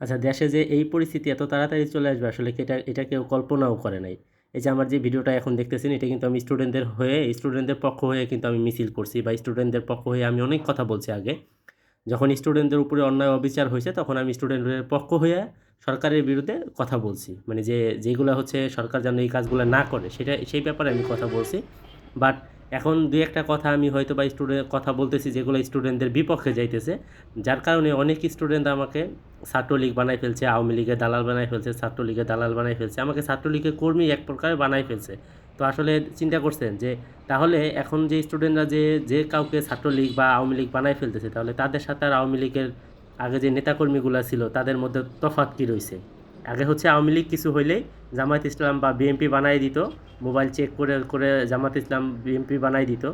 আচ্ছা দেশে যে এই পরিস্থিতি এত তাড়াতাড়ি চলে আসবে, আসলে এটা এটা কেউ কল্পনাও করে নাই? এই যে আমার যে ভিডিওটা এখন দেখতেছেন, এটা কিন্তু আমি স্টুডেন্টদের হয়ে, স্টুডেন্টদের পক্ষ হয়ে কিন্তু আমি মিছিল করছি বা স্টুডেন্টদের পক্ষ হয়ে আমি অনেক কথা বলছি আগে। যখন স্টুডেন্টদের উপরে অন্যায় অবিচার হয়েছে, তখন আমি স্টুডেন্টদের পক্ষ হয়ে সরকারের বিরুদ্ধে কথা বলছি। মানে যে, যেগুলো হচ্ছে সরকার যেন এই কাজগুলো না করে, সেটা, সেই ব্যাপারে আমি কথা বলছি। বাট এখন দু একটা কথা আমি হয়তো বা স্টুডেন্ট কথা বলতেছি, যেগুলো স্টুডেন্টদের বিপক্ষে যাইতেছে। যার কারণে অনেক স্টুডেন্ট আমাকে ছাত্রলীগ বানাই ফেলছে, আওয়ামী লীগের দালাল বানাই ফেলছে, ছাত্রলীগের দালাল বানাই ফেলছে। আমাকে ছাত্রলীগের কর্মী এক প্রকারে বানাই ফেলছে। তো আসলে চিন্তা করছেন যে, তাহলে এখন যে স্টুডেন্টরা যে যে কাউকে ছাত্রলীগ বা আওয়ামী লীগ বানাই ফেলতেছে, তাহলে তাদের সাথে আর আওয়ামী লীগের আগে যে নেতাকর্মীগুলো ছিল, তাদের মধ্যে তফাৎ কী রয়েছে? আগে হচ্ছে আওয়ামী লীগ কিছু হইলেই জামায়াত ইসলাম বা বিএনপি বানাই দিত, মোবাইল চেক করে করে জামাত ইসলাম, বিএনপি বানাই দিত।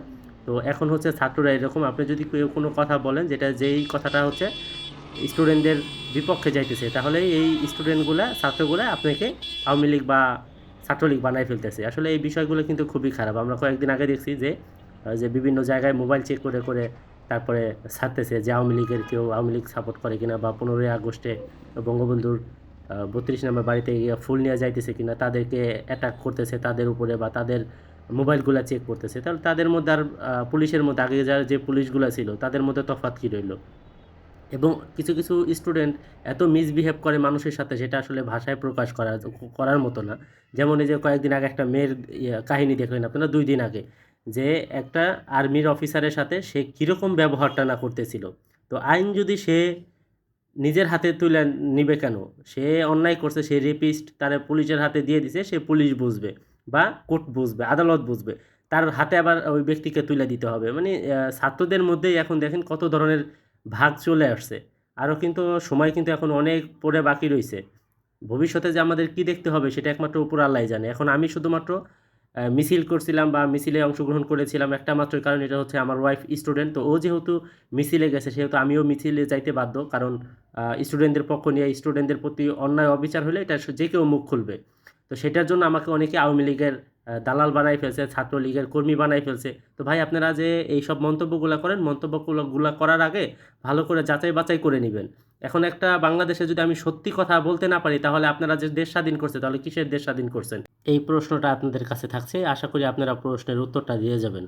তো এখন হচ্ছে ছাত্ররা এরকম। আপনি যদি কেউ কোনো কথা বলেন, যেটা যেই কথাটা হচ্ছে, স্টুডেন্টদের বিপক্ষে যাইতেছে, তাহলে এই স্টুডেন্টগুলা, ছাত্রগুলা আপনাকে আওয়ামী লীগ বা ছাত্রলীগ বানাই ফেলতেছে। আসলে এই বিষয়গুলো কিন্তু খুবই খারাপ। আমরা কয়েকদিন আগে দেখছি যে যে বিভিন্ন জায়গায় মোবাইল চেক করে করে তারপরে ছাড়তেছে যে আওয়ামী লীগের কেউ আওয়ামী লীগ সাপোর্ট করে কিনা বা পনেরোই আগস্টে বঙ্গবন্ধুর বত্রিশ নম্বর বাড়িতে গিয়ে ফুল নিয়ে যাইতেছে কিনা তাদেরকে অ্যাটাক করতেছে তাদের উপরে বা তাদের মোবাইলগুলো চেক করতেছে তাহলে তাদের মধ্যে আর পুলিশের মধ্যে আগে যার যে পুলিশগুলো ছিল তাদের মধ্যে তফাৎ কী রইল? এবং কিছু কিছু স্টুডেন্ট এত মিসবিহেভ করে মানুষের সাথে সেটা আসলে ভাষায় প্রকাশ করা করার মতো না। যেমন এই যে কয়েকদিন আগে একটা মেয়ের ইয়ে, কাহিনী দেখলেন আপনারা দুই দিন আগে যে একটা আর্মির অফিসারের সাথে সে কীরকম ব্যবহারটা না করতেছিল। তো আইন যদি সে নিজের হাতে তুলে নিবে কেন? সে অন্যায় করছে, সে রেপিস্ট তারা পুলিশের হাতে দিয়ে দিছে, সে পুলিশ বুঝবে বা কোর্ট বুঝবে, আদালত বুঝবে। তার হাতে আবার ওই ব্যক্তিকে তুলে দিতে হবে। মানে ছাত্রদের মধ্যেই এখন দেখেন কত ধরনের ভাগ চলে আসছে। আরও কিন্তু সময় কিন্তু এখন অনেক পরে বাকি রয়েছে ভবিষ্যতে যে আমাদের কি দেখতে হবে, সেটা একমাত্র উপর আল্লাহ জানে। এখন আমি শুধুমাত্র মিছিল করছিলাম বা মিছিলে অংশগ্রহণ করেছিলাম একটা মাত্র কারণ এটা হচ্ছে আমার ওয়াইফ স্টুডেন্ট তো ও যেহেতু মিছিলে গেছে, সেহেতু আমিও মিছিলে যাইতে বাধ্য। কারণ স্টুডেন্টদের পক্ষ নিয়ে স্টুডেন্টদের প্রতি অন্যায়, অবিচার হলে এটা যে কেউ মুখ খুলবে। তো সেটার জন্য আমাকে অনেকে আওয়ামী লীগের দালাল বানাই ফেলছে, ছাত্রলীগের কর্মী বানাই ফেলছে। তো ভাই, আপনারা যে এই সব মন্তব্যগুলো করেন, মন্তব্যগুলো গুলা করার আগে ভালো করে যাচাই বাছাই করে নেবেন। এখন একটা বাংলাদেশে যদি আমি সত্যি কথা বলতে না পারি, তাহলে আপনারা যে দেশ স্বাধীন করছে, তাহলে কিসের দেশ স্বাধীন করছেন? এই প্রশ্নটা আপনাদের কাছে থাকছে। আশা করি আপনারা প্রশ্নের উত্তরটা দিয়ে যাবেন।